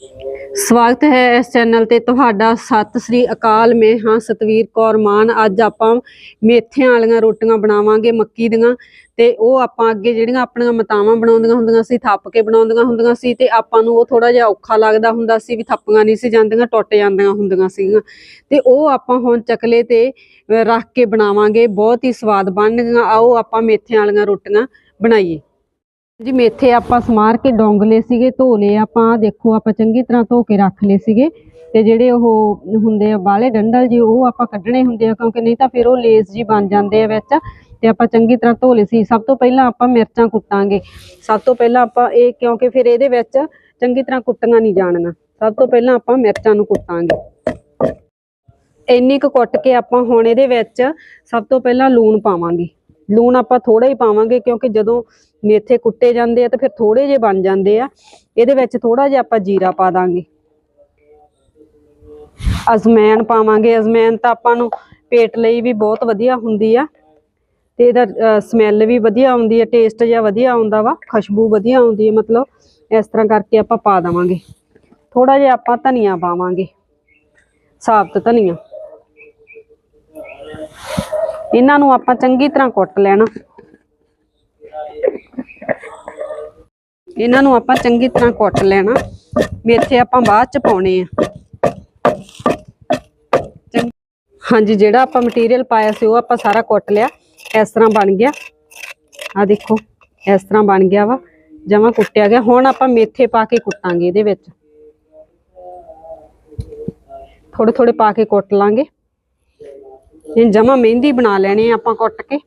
ਸਵਾਗਤ ਹੈ ਇਸ ਚੈਨਲ ਤੇ ਤੁਹਾਡਾ। ਸਤਿ ਸ੍ਰੀ ਅਕਾਲ। ਮੈਂ ਹਾਂ ਸਤਵੀਰ ਕੌਰ ਮਾਨ। ਅੱਜ ਆਪਾਂ ਮੇਥਿਆਂ ਵਾਲੀਆਂ ਰੋਟੀਆਂ ਬਣਾਵਾਂਗੇ, ਮੱਕੀ ਦੀਆਂ। ਤੇ ਉਹ ਆਪਾਂ ਅੱਗੇ ਜਿਹੜੀਆਂ ਆਪਣੀਆਂ ਮਤਾਵਾਂ ਬਣਾਉਂਦੀਆਂ ਹੁੰਦੀਆਂ ਸੀ, ਥੱਪ ਕੇ ਬਣਾਉਂਦੀਆਂ ਹੁੰਦੀਆਂ ਸੀ ਤੇ ਆਪਾਂ ਨੂੰ ਉਹ ਥੋੜਾ ਜਿਹਾ ਔਖਾ ਲੱਗਦਾ ਹੁੰਦਾ ਸੀ ਵੀ ਥੱਪੀਆਂ ਨਹੀਂ ਸੀ ਜਾਂਦੀਆਂ, ਟੁੱਟ ਜਾਂਦੀਆਂ ਹੁੰਦੀਆਂ ਸੀਗੀਆਂ। ਤੇ ਉਹ ਆਪਾਂ ਹੁਣ ਚਕਲੇ ਤੇ ਰੱਖ ਕੇ ਬਣਾਵਾਂਗੇ। ਬਹੁਤ ਹੀ ਸਵਾਦ ਬਣਨਗੀਆਂ ਆਓ ਆਪਾਂ ਮੇਥਿਆਂ ਵਾਲੀਆਂ ਰੋਟੀਆਂ ਬਣਾਈਏ। ਜੀ ਮੇਥੇ ਆਪਾਂ ਸਮਾਰ ਕੇ ਡੋਂਗ ਲਏ ਸੀਗੇ, ਧੋ ਲਏ ਆਪਾਂ ਦੇਖੋ, ਆਪਾਂ ਚੰਗੀ ਤਰ੍ਹਾਂ ਧੋ ਕੇ ਰੱਖ ਲਏ ਸੀਗੇ। ਤੇ ਜਿਹੜੇ ਉਹ ਹੁੰਦੇ ਆ ਬਾਲੇ ਡੰਡਲ ਜੀ, ਉਹ ਆਪਾਂ ਕੱਢਣੇ ਹੁੰਦੇ ਆ, ਕਿਉਂਕਿ ਨਹੀਂ ਤਾਂ ਫਿਰ ਉਹ ਲੇਸ ਜੀ ਬਣ ਜਾਂਦੇ ਆ ਵਿੱਚ। ਤੇ ਆਪਾਂ ਚੰਗੀ ਤਰ੍ਹਾਂ ਧੋ ਲਏ ਸੀ। ਸਭ ਤੋਂ ਪਹਿਲਾਂ ਆਪਾਂ ਮਿਰਚਾਂ ਕੁੱਟਾਂਗੇ। ਸਭ ਤੋਂ ਪਹਿਲਾਂ ਆਪਾਂ ਇਹ, ਕਿਉਂਕਿ ਫਿਰ ਇਹਦੇ ਵਿੱਚ ਚੰਗੀ ਤਰ੍ਹਾਂ ਕੁੱਟੀਆਂ ਨਹੀਂ ਜਾਣੀਆਂ। ਸਭ ਤੋਂ ਪਹਿਲਾਂ ਆਪਾਂ ਮਿਰਚਾਂ ਨੂੰ ਕੁੱਟਾਂਗੇ। ਇੰਨੀ ਕੁ ਕੁੱਟ ਕੇ ਆਪਾਂ ਹੁਣ ਇਹਦੇ ਵਿੱਚ ਸਭ ਤੋਂ ਪਹਿਲਾਂ ਲੂਣ ਪਾਵਾਂਗੇ। ਲੂਣ ਆਪਾਂ ਥੋੜਾ ਹੀ ਪਾਵਾਂਗੇ, ਕਿਉਂਕਿ ਜਦੋਂ ਮੇਥੇ ਕੁੱਟੇ ਜਾਂਦੇ ਆ ਤੇ ਫਿਰ ਥੋੜੇ ਜਿਹੇ ਬਣ ਜਾਂਦੇ ਆ। ਇਹਦੇ ਵਿੱਚ ਥੋੜਾ ਜਿਹਾ ਆਪਾਂ ਜੀਰਾ ਪਾ ਦਾਂਗੇ। ਅਜਮੈਨ ਪਾਵਾਂਗੇ। ਅਜਮੈਨ ਤਾਂ ਆਪਾਂ ਨੂੰ ਪੇਟ ਲਈ ਵੀ ਬਹੁਤ ਵਧੀਆ ਹੁੰਦੀ ਆ ਤੇ ਇਹਦਾ ਸਮੈਲ ਵੀ ਵਧੀਆ ਆਉਂਦੀ ਹੈ ਟੇਸਟ ਜਿਹਾ ਵਧੀਆ ਆਉਂਦਾ ਵਾ, ਖੁਸ਼ਬੂ ਵਧੀਆ ਆਉਂਦੀ ਹੈ ਮਤਲਬ ਇਸ ਤਰ੍ਹਾਂ ਕਰਕੇ ਆਪਾਂ ਪਾ ਦੇਵਾਂਗੇ। ਥੋੜਾ ਜਿਹਾ ਆਪਾਂ ਧਨੀਆ ਪਾਵਾਂਗੇ, ਸਾਬਤ ਧਨੀਆ। ਇਹਨਾਂ ਨੂੰ ਆਪਾਂ ਚੰਗੀ ਤਰ੍ਹਾਂ ਕੁੱਟ ਲੈਣਾ। ਇਹਨਾਂ ਨੂੰ ਆਪਾਂ ਚੰਗੀ ਤਰ੍ਹਾਂ ਕੁੱਟ ਲੈਣਾ। ਮੇਥੇ ਆਪਾਂ ਬਾਅਦ ਚ ਪਾਉਣੇ ਆ। ਹਾਂਜੀ, ਜਿਹੜਾ ਆਪਾਂ ਮਟੀਰੀਅਲ ਪਾਇਆ ਸੀ, ਉਹ ਆਪਾਂ ਸਾਰਾ ਕੁੱਟ ਲਿਆ। ਇਸ ਤਰ੍ਹਾਂ ਬਣ ਗਿਆ। ਆ ਦੇਖੋ, ਇਸ ਤਰ੍ਹਾਂ ਬਣ ਗਿਆ ਵਾ। ਜਮਾ ਕੁੱਟਿਆ ਗਿਆ। ਹੁਣ ਆਪਾਂ ਮੇਥੇ ਪਾ ਕੇ ਕੁੱਟਾਂਗੇ ਇਹਦੇ ਵਿੱਚ। ਥੋੜੇ ਥੋੜੇ ਪਾ ਕੇ ਕੁੱਟ ਲਾਂਗੇ। ਇਹ ਜਮਾ ਮਹਿੰਦੀ ਬਣਾ ਲੈਣੀ ਆ ਆਪਾਂ ਕੁੱਟ ਕੇ।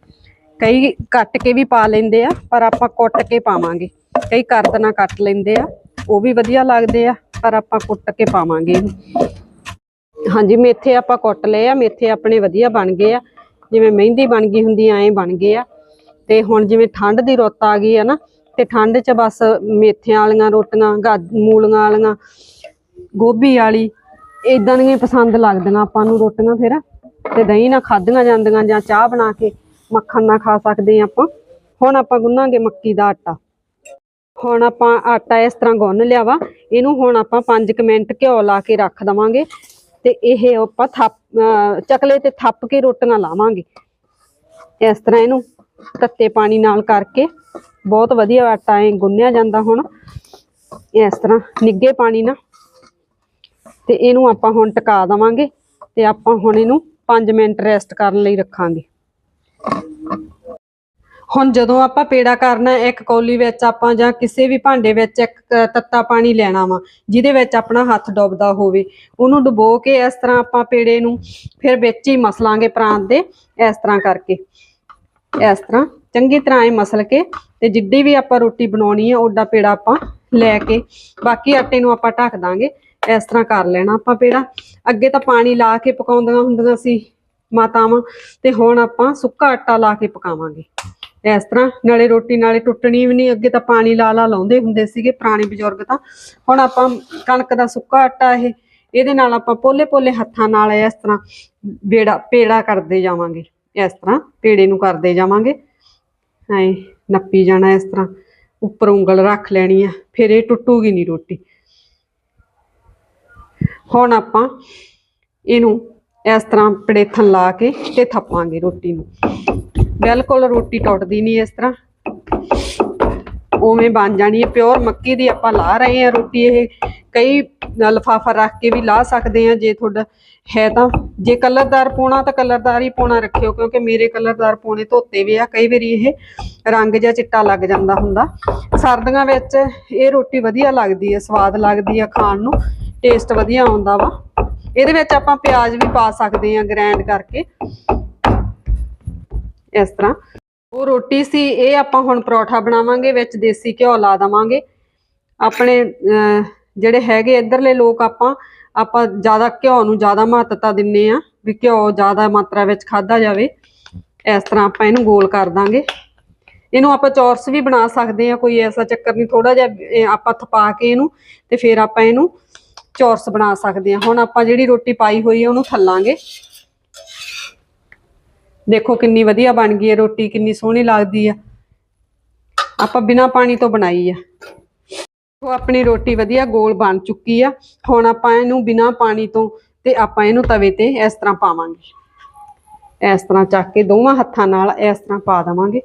ਕਈ ਕੱਟ ਕੇ ਵੀ ਪਾ ਲੈਂਦੇ ਆ, ਪਰ ਆਪਾਂ ਕੁੱਟ ਕੇ ਪਾਵਾਂਗੇ। ਕਈ ਕਰਦ ਨਾਲ ਕੱਟ ਲੈਂਦੇ ਆ, ਉਹ ਵੀ ਵਧੀਆ ਲੱਗਦੇ ਆ, ਪਰ ਆਪਾਂ ਕੁੱਟ ਕੇ ਪਾਵਾਂਗੇ ਹਾਂਜੀ, ਮੇਥੇ ਆਪਾਂ ਕੁੱਟ ਲਏ ਆ, ਮੇਥੇ ਆਪਣੇ ਵਧੀਆ ਬਣ ਗਏ ਆ। ਜਿਵੇਂ ਮਹਿੰਦੀ ਬਣ ਗਈ ਹੁੰਦੀ ਐ ਬਣ ਗਏ ਆ। ਤੇ ਹੁਣ ਜਿਵੇਂ ਠੰਡ ਦੀ ਰੁੱਤ ਆ ਗਈ ਆ ਨਾ, ਤੇ ਠੰਡ 'ਚ ਬਸ ਮੇਥਿਆਂ ਵਾਲੀਆਂ ਰੋਟੀਆਂ ਗਾ ਮੂਲੀਆਂ ਵਾਲੀਆਂ, ਗੋਭੀ ਵਾਲੀ ਇਦਾਂ ਦੀਆਂ ਪਸੰਦ ਲੱਗਦੀਆਂ ਆਪਾਂ ਨੂੰ ਰੋਟੀਆਂ ਫਿਰ। ਤੇ ਦਹੀਂ ਨਾਲ ਖਾਧੀਆਂ ਜਾਂਦੀਆਂ ਜਾਂ ਚਾਹ ਬਣਾ ਕੇ ਮੱਖਣ ਨਾਲ ਖਾ ਸਕਦੇ ਆ ਆਪਾਂ। ਹੁਣ ਆਪਾਂ ਗੁੰਨਾਂਗੇ ਮੱਕੀ ਦਾ ਆਟਾ। ਹੁਣ ਆਪਾਂ ਆਟਾ ਇਸ ਤਰ੍ਹਾਂ ਗੁੰਨ ਲਿਆ ਵਾ। ਇਹਨੂੰ ਹੁਣ ਆਪਾਂ 5 ਮਿੰਟ ਘਿਓ ਲਾ ਕੇ ਰੱਖ ਦਵਾਂਗੇ। ਤੇ ਇਹ ਆਪਾਂ ਥੱਪ, ਅਹ ਚਕਲੇ ਤੇ ਥੱਪ ਕੇ ਰੋਟੀਆਂ ਲਾਵਾਂਗੇ। ਇਸ ਤਰ੍ਹਾਂ ਇਹਨੂੰ ਤੱਤੇ ਪਾਣੀ ਨਾਲ ਕਰਕੇ ਬਹੁਤ ਵਧੀਆ ਆਟਾ ਐ ਗੁੰਨਿਆ ਜਾਂਦਾ ਹੁਣ। ਇਸ ਤਰ੍ਹਾਂ ਨਿੱਗੇ ਪਾਣੀ ਨਾਲ। ਤੇ ਇਹਨੂੰ ਆਪਾਂ ਹੁਣ ਟਿਕਾ ਦਵਾਂਗੇ। ਤੇ ਆਪਾਂ ਹੁਣ ਇਹਨੂੰ 5 ਮਿੰਟ ਰੈਸਟ ਕਰਨ ਲਈ ਰੱਖਾਂਗੇ। ਹੁਣ ਜਦੋਂ ਆਪਾਂ ਪੇੜਾ ਕਰਨਾ ਇੱਕ ਕੌਲੀ ਵਿੱਚ ਆਪਾਂ ਜਾਂ ਕਿਸੇ ਵੀ ਭਾਂਡੇ ਵਿੱਚ ਇੱਕ ਤੱਤਾ ਪਾਣੀ ਲੈਣਾ ਵਾ, ਜਿਹਦੇ ਵਿੱਚ ਆਪਣਾ ਹੱਥ ਡੁੱਬਦਾ ਹੋਵੇ, ਉਹਨੂੰ ਡੁਬੋ ਕੇ ਇਸ ਤਰ੍ਹਾਂ ਆਪਾਂ ਪੇੜੇ ਨੂੰ ਫਿਰ ਵਿੱਚ ਹੀ ਮਸਲਾਂਗੇ ਪ੍ਰਾਂਤ ਦੇ, ਇਸ ਤਰ੍ਹਾਂ ਕਰਕੇ। ਇਸ ਤਰ੍ਹਾਂ ਚੰਗੀ ਤਰ੍ਹਾਂ ਇਹ ਮਸਲ ਕੇ ਤੇ ਜਿੱਡੀ ਵੀ ਆਪਾਂ ਰੋਟੀ ਬਣਾਉਣੀ ਆ ਓਡਾ ਪੇੜਾ ਆਪਾਂ ਲੈ ਕੇ, ਬਾਕੀ ਆਟੇ ਨੂੰ ਆਪਾਂ ਢੱਕ ਦਾਂਗੇ, ਇਸ ਤਰ੍ਹਾਂ ਕਰ ਲੈਣਾ ਆਪਾਂ ਪੇੜਾ। ਅੱਗੇ ਤਾਂ ਪਾਣੀ ਲਾ ਕੇ ਪਕਾਉਂਦੀਆਂ ਹੁੰਦੀਆਂ ਸੀ ਮਾਤਾਵਾਂ, ਤੇ ਹੁਣ ਆਪਾਂ ਸੁੱਕਾ ਆਟਾ ਲਾ ਕੇ ਪਕਾਵਾਂਗੇ। ਇਸ ਤਰ੍ਹਾਂ ਨਾਲੇ ਰੋਟੀ ਨਾਲੇ ਟੁੱਟਣੀ ਵੀ ਨਹੀਂ, ਅੱਗੇ ਤਾਂ ਪਾਣੀ ਲਾ ਲਾ ਲਾਉਂਦੇ ਹੁੰਦੇ ਸੀਗੇ ਪੁਰਾਣੇ ਬਜ਼ੁਰਗ ਤਾਂ। ਹੁਣ ਆਪਾਂ ਕਣਕ ਦਾ ਸੁੱਕਾ ਆਟਾ ਇਹ, ਇਹਦੇ ਨਾਲ ਆਪਾਂ ਪੋਲੇ ਪੋਲੇ ਹੱਥਾਂ ਨਾਲ ਇਸ ਤਰ੍ਹਾਂ ਬੇੜਾ, ਪੇੜਾ ਕਰਦੇ ਜਾਵਾਂਗੇ। ਇਸ ਤਰ੍ਹਾਂ ਪੇੜੇ ਨੂੰ ਕਰਦੇ ਜਾਵਾਂਗੇ। ਐ ਨੱਪੀ ਜਾਣਾ ਇਸ ਤਰ੍ਹਾਂ, ਉੱਪਰ ਉਂਗਲ ਰੱਖ ਲੈਣੀ ਆ, ਫਿਰ ਇਹ ਟੁੱਟੂਗੀ ਨਹੀਂ ਰੋਟੀ। ਹੁਣ ਆਪਾਂ ਇਹਨੂੰ ਇਸ ਤਰ੍ਹਾਂ ਪੜੇਥਨ ਲਾ ਕੇ ਤੇ ਥੱਪਾਂਗੇ ਰੋਟੀ ਨੂੰ। ਬਿਲਕੁਲ ਰੋਟੀ ਟੁੱਟਦੀ ਨਹੀਂ ਇਸ ਤਰ੍ਹਾਂ। ਉਵੇਂ ਬਣ ਜਾਣੀ ਹੈ। ਪਿਓਰ ਮੱਕੀ ਦੀ ਆਪਾਂ ਲਾ ਰਹੇ ਹਾਂ ਰੋਟੀ ਇਹ। ਕਈ ਲਫਾਫਾ ਰੱਖ ਕੇ ਵੀ ਲਾ ਸਕਦੇ ਆ ਜੇ ਤੁਹਾਡਾ ਹੈ ਤਾਂ। ਜੇ ਕਲਰਦਾਰ ਪਾਉਣਾ ਤਾਂ ਕਲਰਦਾਰ ਹੀ ਪਾਉਣਾ ਰੱਖਿਓ, ਕਿਉਂਕਿ ਮੇਰੇ ਕਲਰਦਾਰ ਪਾਉਣੇ ਧੋਤੇ ਵੀ ਆ। ਕਈ ਵਾਰੀ ਇਹ ਰੰਗ ਜਾਂ ਚਿੱਟਾ ਲੱਗ ਜਾਂਦਾ ਹੁੰਦਾ। ਸਰਦੀਆਂ ਵਿੱਚ ਇਹ ਰੋਟੀ ਵਧੀਆ ਲੱਗਦੀ ਹੈ, ਸਵਾਦ ਲੱਗਦੀ ਆ ਖਾਣ ਨੂੰ। ਟੇਸਟ ਵਧੀਆ ਆਉਂਦਾ ਵਾ। ਇਹਦੇ ਵਿੱਚ ਆਪਾਂ ਪਿਆਜ਼ ਵੀ ਪਾ ਸਕਦੇ ਆ ਗ੍ਰਾਈਂਡ ਕਰਕੇ। ਇਸ ਤਰ੍ਹਾਂ। ਉਹ ਰੋਟੀ ਸੀ ਇਹ ਆਪਾਂ ਹੁਣ ਪਰੌਠਾ ਬਣਾਵਾਂਗੇ ਵਿੱਚ ਦੇਸੀ ਘਿਓ ਲਾ ਦਵਾਂਗੇ। ਆਪਣੇ ਅਹ, ਜਿਹੜੇ ਹੈਗੇ ਇਧਰਲੇ ਲੋਕ ਆਪਾਂ ਆਪਾਂ ਜ਼ਿਆਦਾ ਘਿਓ ਨੂੰ ਜ਼ਿਆਦਾ ਮਹੱਤਤਾ ਦਿੰਨੇ ਆ ਵੀ ਘਿਓ ਜ਼ਿਆਦਾ ਮਾਤਰਾ ਵਿੱਚ ਖਾਦਾ ਜਾਵੇ। ਇਸ ਤਰ੍ਹਾਂ ਆਪਾਂ ਇਹਨੂੰ ਗੋਲ ਕਰ ਦਾਂਗੇ। ਇਹਨੂੰ ਆਪਾਂ ਚੌਰਸ ਵੀ ਬਣਾ ਸਕਦੇ ਆ ਕੋਈ ਐਸਾ ਚੱਕਰ ਨਹੀਂ ਥੋੜਾ ਜਿਹਾ ਆਪਾਂ ਥਪਾ ਕੇ ਇਹਨੂੰ ਤੇ ਫਿਰ ਆਪਾਂ ਇਹਨੂੰ ਚੌਰਸ ਬਣਾ ਸਕਦੇ ਆ। ਹੁਣ ਆਪਾਂ ਜਿਹੜੀ ਰੋਟੀ ਪਾਈ ਹੋਈ ਹੈ ਉਹਨੂੰ ਥੱਲਾਂਗੇ। ਦੇਖੋ ਕਿੰਨੀ ਵਧੀਆ ਬਣ ਗਈ ਹੈ ਰੋਟੀ, ਕਿੰਨੀ ਸੋਹਣੀ ਲੱਗਦੀ ਆ ਆਪਾਂ ਬਿਨਾ ਪਾਣੀ ਤੋਂ ਬਣਾਈ ਆ ਉਹ ਆਪਣੀ ਰੋਟੀ ਵਧੀਆ ਗੋਲ ਬਣ ਚੁੱਕੀ ਆ। ਹੁਣ ਆਪਾਂ ਇਹਨੂੰ ਬਿਨਾ ਪਾਣੀ ਤੋਂ ਤੇ ਆਪਾਂ ਇਹਨੂੰ ਤਵੇ ਤੇ ਇਸ ਤਰ੍ਹਾਂ ਪਾਵਾਂਗੇ। ਇਸ ਤਰ੍ਹਾਂ ਚੱਕ ਕੇ ਦੋਵਾਂ ਹੱਥਾਂ ਨਾਲ ਇਸ ਤਰ੍ਹਾਂ ਪਾ ਦੇਵਾਂਗੇ।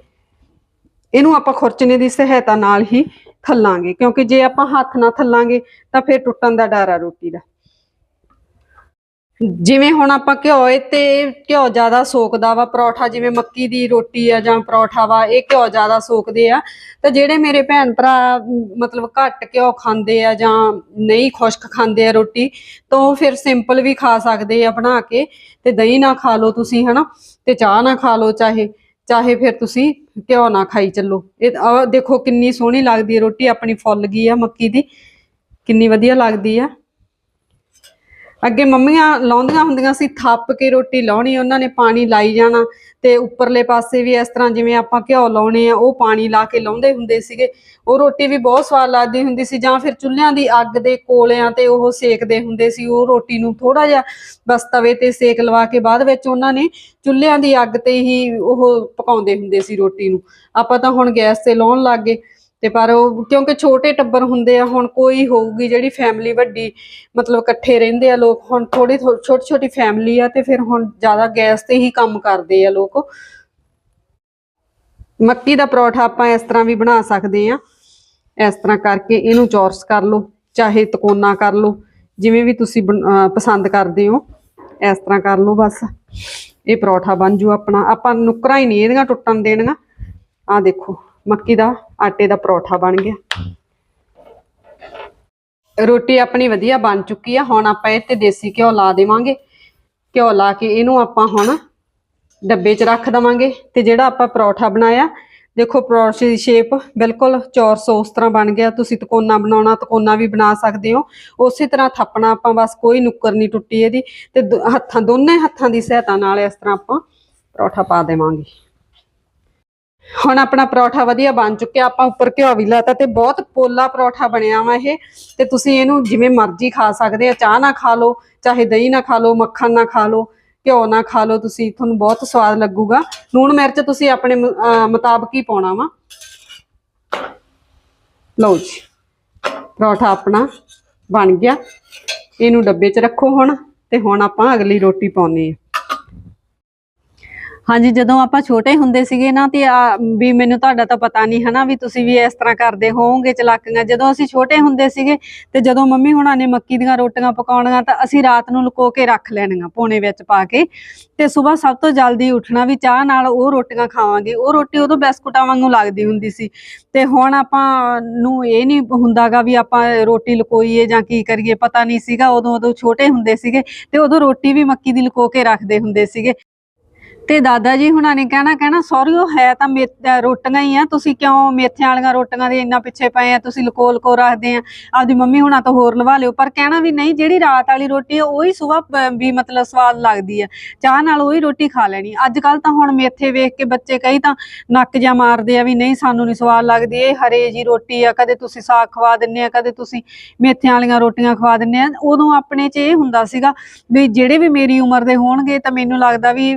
ਇਹਨੂੰ ਆਪਾਂ ਖੁਰਚਣੇ ਦੀ ਸਹਾਇਤਾ ਨਾਲ ਹੀ ਥੱਲਾਂਗੇ। ਕਿਉਂਕਿ ਜੇ ਆਪਾਂ ਹੱਥ ਨਾਲ ਥੱਲਾਂਗੇ ਤਾਂ ਫਿਰ ਟੁੱਟਣ ਦਾ ਡਰ ਆ ਰੋਟੀ ਦਾ। ਜਿਵੇਂ ਹੁਣ ਆਪਾਂ ਘਿਓ ਏ ਤੇ ਘਿਓ ਜ਼ਿਆਦਾ ਸੋਕਦਾ ਵਾ, ਪਰੌਠਾ ਜਿਵੇਂ ਮੱਕੀ ਦੀ ਰੋਟੀ ਆ ਜਾਂ ਪਰੌਠਾ ਵਾ, ਇਹ ਘਿਓ ਜ਼ਿਆਦਾ ਸੋਕਦੇ ਆ। ਤੇ ਜਿਹੜੇ ਮੇਰੇ ਭੈਣ ਭਰਾ, ਮਤਲਬ ਘੱਟ ਘਿਓ ਖਾਂਦੇ ਆ ਜਾਂ ਨਹੀਂ ਖੁਸ਼ਕ ਖਾਂਦੇ ਆ ਰੋਟੀ, ਤਾਂ ਉਹ ਫਿਰ ਸਿੰਪਲ ਵੀ ਖਾ ਸਕਦੇ ਆ ਬਣਾ ਕੇ। ਤੇ ਦਹੀਂ ਨਾ ਖਾ ਲਓ ਤੁਸੀਂ, ਹਨਾ? ਤੇ ਚਾਹ ਨਾ ਖਾ ਲਓ ਚਾਹੇ ਚਾਹੇ ਫਿਰ ਤੁਸੀਂ ਘਿਓ ਨਾ ਖਾਈ ਚੱਲੋ। ਇਹ ਦੇਖੋ ਕਿੰਨੀ ਸੋਹਣੀ ਲੱਗਦੀ ਹੈ ਰੋਟੀ, ਆਪਣੀ ਫੁੱਲ ਗਈ ਆ ਮੱਕੀ ਦੀ। ਕਿੰਨੀ ਵਧੀਆ ਲੱਗਦੀ ਆ। ਅੱਗੇ ਮੰਮੀਆਂ ਲਾਉਂਦੀਆਂ ਹੁੰਦੀਆਂ ਸੀ, ਥੱਪ ਕੇ ਰੋਟੀ ਲਾਉਣੀ, ਉਹਨਾਂ ਨੇ ਪਾਣੀ ਲਾਈ ਜਾਣਾ ਤੇ ਉੱਪਰਲੇ ਪਾਸੇ ਵੀ ਇਸ ਤਰ੍ਹਾਂ ਜਿਵੇਂ ਆਪਾਂ ਘਿਓ ਲਾਉਣੇ ਆ, ਉਹ ਪਾਣੀ ਲਾ ਕੇ ਲਾਉਂਦੇ ਹੁੰਦੇ ਸੀਗੇ। ਉਹ ਰੋਟੀ ਵੀ ਬਹੁਤ ਸਵਾਦ ਲੱਗਦੀ ਹੁੰਦੀ ਸੀ, ਜਾਂ ਫਿਰ ਚੁੱਲ੍ਹਿਆਂ ਦੀ ਅੱਗ ਦੇ ਕੋਲਿਆਂ ਤੇ ਉਹ ਸੇਕਦੇ ਹੁੰਦੇ ਸੀ, ਉਹ ਰੋਟੀ ਨੂੰ ਥੋੜਾ ਜਿਹਾ ਬਸ ਤਵੇ ਤੇ ਸੇਕ ਲਵਾ ਕੇ ਬਾਅਦ ਵਿੱਚ ਉਹਨਾਂ ਨੇ ਚੁੱਲ੍ਹਿਆਂ ਦੀ ਅੱਗ ਤੇ ਹੀ ਉਹ ਪਕਾਉਂਦੇ ਹੁੰਦੇ ਸੀ ਰੋਟੀ ਨੂੰ। ਆਪਾਂ ਤਾਂ ਹੁਣ ਗੈਸ ਤੇ ਲਾਉਣ ਲੱਗ ਗਏ। ਤੇ ਪਰ ਉਹ ਕਿਉਂਕਿ ਛੋਟੇ ਟੱਬਰ ਹੁੰਦੇ ਆ, ਹੁਣ ਕੋਈ ਹੋਊਗੀ ਜਿਹੜੀ ਫੈਮਿਲੀ ਵੱਡੀ, ਮਤਲਬ ਇਕੱਠੇ ਰਹਿੰਦੇ ਆ ਲੋਕ, ਹੁਣ ਥੋੜੀ ਛੋਟੀ ਛੋਟੀ ਫੈਮਿਲੀ ਆ ਤੇ ਫਿਰ ਹੁਣ ਜ਼ਿਆਦਾ ਗੈਸ ਤੇ ਹੀ ਕੰਮ ਕਰਦੇ ਆ ਲੋਕ। ਮੱਕੀ ਦਾ ਪਰੌਠਾ ਆਪਾਂ ਇਸ ਤਰ੍ਹਾਂ ਵੀ ਬਣਾ ਸਕਦੇ ਆ। ਇਸ ਤਰ੍ਹਾਂ ਕਰਕੇ ਇਹਨੂੰ ਚੌਰਸ ਕਰ ਲਓ, ਚਾਹੇ ਤਕੋਨਾ ਕਰ ਲਓ, ਜਿਵੇਂ ਵੀ ਤੁਸੀਂ ਬਣ- ਪਸੰਦ ਕਰਦੇ ਹੋ, ਇਸ ਤਰ੍ਹਾਂ ਕਰ ਲਓ ਬਸ। ਇਹ ਪਰੌਠਾ ਬਣ ਜੂ ਆਪਣਾ। ਆਪਾਂ ਨੁਕਰਾਂ ਹੀ ਨਹੀਂ ਇਹਦੀਆਂ ਟੁੱਟਣ ਦੇਣੀਆਂ। ਆ ਦੇਖੋ, ਮੱਕੀ ਦਾ ਆਟੇ ਦਾ ਪਰੌਠਾ ਬਣ ਗਿਆ। ਰੋਟੀ ਆਪਣੀ ਵਧੀਆ ਬਣ ਚੁੱਕੀ ਆ। ਹੁਣ ਆਪਾਂ ਇਹ ਤੇ ਦੇਸੀ ਘਿਓ ਲਾ ਦੇਵਾਂਗੇ। ਘਿਓ ਲਾ ਕੇ ਇਹਨੂੰ ਆਪਾਂ ਹੁਣ ਡੱਬੇ 'ਚ ਰੱਖ ਦਵਾਂਗੇ ਤੇ ਜਿਹੜਾ ਆਪਾਂ ਪਰੌਠਾ ਬਣਾਇਆ, ਦੇਖੋ ਪਰੌਠੇ ਦੀ ਸ਼ੇਪ ਬਿਲਕੁਲ ਚੌਰਸ ਉਸ ਤਰ੍ਹਾਂ ਬਣ ਗਿਆ। ਤੁਸੀਂ ਤਕੋਨਾ ਬਣਾਉਣਾ, ਤਕੋਨਾ ਵੀ ਬਣਾ ਸਕਦੇ ਹੋ। ਉਸੇ ਤਰ੍ਹਾਂ ਥੱਪਣਾ ਆਪਾਂ, ਬਸ ਕੋਈ ਨੁੱਕਰ ਨਹੀਂ ਟੁੱਟੀ ਇਹਦੀ ਤੇ ਦੋ- ਹੱਥਾਂ, ਦੋਨੇ ਹੱਥਾਂ ਦੀ ਸਹਾਇਤਾ ਨਾਲ ਇਸ ਤਰ੍ਹਾਂ ਆਪਾਂ ਪਰੌਠਾ ਪਾ ਦੇਵਾਂਗੇ। ਹੁਣ ਆਪਣਾ ਪਰੌਠਾ ਵਧੀਆ ਬਣ ਚੁੱਕਿਆ, ਆਪਾਂ ਉੱਪਰ ਘਿਓ ਵੀ ਲਾਤਾ ਤੇ ਬਹੁਤ ਪੋਲਾ ਪਰੌਠਾ ਬਣਿਆ ਵਾ ਇਹ। ਤੇ ਤੁਸੀਂ ਇਹਨੂੰ ਜਿਵੇਂ ਮਰਜ਼ੀ ਖਾ ਸਕਦੇ ਆ, ਚਾਹ ਨਾਲ ਖਾ ਲਓ, ਚਾਹੇ ਦਹੀਂ ਨਾਲ ਖਾ ਲਓ, ਮੱਖਣ ਨਾਲ ਖਾ ਲਓ, ਘਿਓ ਨਾਲ ਖਾ ਲਓ, ਤੁਸੀਂ, ਤੁਹਾਨੂੰ ਬਹੁਤ ਸਵਾਦ ਲੱਗੂਗਾ। ਲੂਣ ਮਿਰਚ ਤੁਸੀਂ ਆਪਣੇ ਮੁਤਾਬਕ ਹੀ ਪਾਉਣਾ ਵਾ। ਲਓ ਜੀ, ਪਰੌਠਾ ਆਪਣਾ ਬਣ ਗਿਆ। ਇਹਨੂੰ ਡੱਬੇ 'ਚ ਰੱਖੋ ਹੁਣ, ਤੇ ਹੁਣ ਆਪਾਂ ਅਗਲੀ ਰੋਟੀ ਪਾਉਣੀ ਹੈ। ਹਾਂਜੀ, ਜਦੋਂ ਆਪਾਂ ਛੋਟੇ ਹੁੰਦੇ ਸੀਗੇ ਨਾ ਤੇ ਵੀ ਮੈਨੂੰ ਤੁਹਾਡਾ ਤਾਂ ਪਤਾ ਨਹੀਂ ਹਨਾ ਵੀ ਤੁਸੀਂ ਵੀ ਇਸ ਤਰ੍ਹਾਂ ਕਰਦੇ ਹੋਵੋਗੇ ਚਲਾਕੀਆਂ। ਜਦੋਂ ਅਸੀਂ ਛੋਟੇ ਹੁੰਦੇ ਸੀਗੇ ਤੇ ਜਦੋਂ ਮੰਮੀ ਹੁਣਾਂ ਨੇ ਮੱਕੀ ਦੀਆਂ ਰੋਟੀਆਂ ਪਕਾਉਣੀਆਂ ਤਾਂ ਅਸੀਂ ਰਾਤ ਨੂੰ ਲੁਕੋ ਕੇ ਰੱਖ ਲੈਣੀਆਂ ਪੋਣੇ ਵਿੱਚ ਪਾ ਕੇ ਤੇ ਸਵੇਰ ਸਭ ਤੋਂ ਜਲਦੀ ਉੱਠਣਾ ਵੀ ਚਾਹ ਨਾਲ ਉਹ ਰੋਟੀਆਂ ਖਾਵਾਂਗੇ। ਉਹ ਰੋਟੀ ਉਦੋਂ ਬਿਸਕੁਟਾਂ ਵਾਂਗੂ ਲੱਗਦੀ ਹੁੰਦੀ ਸੀ। ਤੇ ਹੁਣ ਆਪਾਂ ਨੂੰ ਇਹ ਨਹੀਂ ਹੁੰਦਾਗਾ ਵੀ ਆਪਾਂ ਰੋਟੀ ਲੁਕੋਈਏ ਜਾਂ ਕੀ ਕਰੀਏ, ਪਤਾ ਨਹੀਂ ਸੀਗਾ। ਉਦੋਂ ਉਦੋਂ ਛੋਟੇ ਹੁੰਦੇ ਸੀਗੇ ਤੇ ਉਦੋਂ ਰੋਟੀ ਵੀ ਮੱਕੀ ਦੀ ਲੁਕੋ ਕੇ ਰੱਖਦੇ ਹੁੰਦੇ ਸੀਗੇ। ਤੇ ਦਾਦਾ ਜੀ ਹੁਣਾਂ ਨੇ ਕਹਿਣਾ ਕਹਿਣਾ, ਸੌਰੀ, ਉਹ ਹੈ ਤਾਂ ਮੇ- ਅਹ ਰੋਟੀਆਂ ਹੀ ਆ। ਤੁਸੀਂ ਕਿਉਂ ਮੇਥਿਆਂ ਵਾਲੀਆਂ ਰੋਟੀਆਂ ਦੇ ਇੰਨਾ ਪਿੱਛੇ ਪਏ ਆ? ਤੁਸੀਂ ਲਕੋ ਲਕੋ ਰੱਖਦੇ ਆ। ਆਪਦੀ ਮੰਮੀ ਹੁਣਾਂ ਤੋਂ ਹੋਰ ਲਵਾ ਲਿਓ। ਪਰ ਕਹਿਣਾ ਵੀ ਨਹੀਂ, ਜਿਹੜੀ ਰਾਤ ਵਾਲੀ ਰੋਟੀ ਆ, ਉਹੀ ਸਵੇਰ ਵੀ ਮਤਲਬ ਸਵਾਦ ਲੱਗਦੀ ਆ। ਚਾਹ ਨਾਲ ਉਹੀ ਰੋਟੀ ਖਾ ਲੈਣੀ। ਅੱਜ ਕੱਲ ਤਾਂ ਹੁਣ ਮੇਥੇ ਵੇਖ ਕੇ ਬੱਚੇ ਕਈ ਤਾਂ ਨੱਕ ਜਾ ਮਾਰਦੇ ਆ ਵੀ ਨਹੀਂ, ਸਾਨੂੰ ਨਹੀਂ ਸਵਾਦ ਲੱਗਦੀ। ਇਹ ਹਰੇ ਜੀ ਰੋਟੀ ਆ, ਕਦੇ ਤੁਸੀਂ ਸਾਗ ਖਵਾ ਦਿੰਨੇ ਆ, ਕਦੇ ਤੁਸੀਂ ਮੇਥਿਆਂ ਵਾਲੀਆਂ ਰੋਟੀਆਂ ਖਵਾ ਦਿੰਨੇ ਆ। ਉਦੋਂ ਆਪਣੇ 'ਚ ਇਹ ਹੁੰਦਾ ਸੀਗਾ ਵੀ ਜਿਹੜੇ ਵੀ ਮੇਰੀ ਉਮਰ ਦੇ ਹੋਣਗੇ ਤਾਂ ਮੈਨੂੰ ਲੱਗਦਾ ਵੀ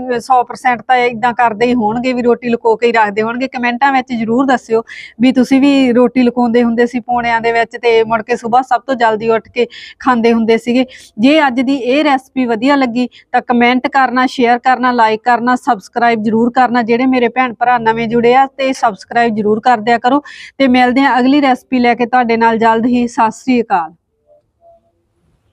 100% ਤਾਂ ਇਦਾਂ ਕਰਦੇ ਹੀ ਹੋਣਗੇ ਵੀ ਰੋਟੀ ਲੁਕੋ ਕੇ ਹੀ ਰੱਖਦੇ ਹੋਣਗੇ। ਕਮੈਂਟਾਂ ਵਿੱਚ ਜਰੂਰ ਦੱਸਿਓ ਵੀ ਤੁਸੀਂ ਵੀ ਰੋਟੀ ਲੁਕਾਉਂਦੇ ਹੁੰਦੇ ਸੀ ਪੌਣਿਆਂ ਦੇ ਵਿੱਚ ਤੇ ਮੁੜ ਕੇ ਸਵੇਰ ਸਭ ਤੋਂ ਜਲਦੀ ਉੱਠ ਕੇ ਖਾਂਦੇ ਹੁੰਦੇ ਸੀਗੇ। ਜੇ ਅੱਜ ਦੀ ਇਹ ਰੈਸਪੀ ਵਧੀਆ ਲੱਗੀ ਤਾਂ ਕਮੈਂਟ ਕਰਨਾ ਸ਼ੇਅਰ ਕਰਨਾ ਲਾਈਕ ਕਰਨਾ ਸਬਸਕ੍ਰਾਈਬ ਜਰੂਰ ਕਰਨਾ। ਜਿਹੜੇ ਮੇਰੇ ਭੈਣ ਭਰਾ ਨਵੇਂ ਜੁੜੇ ਆ ਤੇ ਸਬਸਕ੍ਰਾਈਬ ਜਰੂਰ ਕਰ ਦਿਆ ਕਰੋ। ਤੇ ਮਿਲਦੇ ਆ ਅਗਲੀ ਰੈਸਪੀ ਲੈ ਕੇ। ਤੁਹਾਡੇ ਨਾਲ ਜਲਦ ਹੀ। ਸਤਿ ਸ੍ਰੀ ਅਕਾਲ।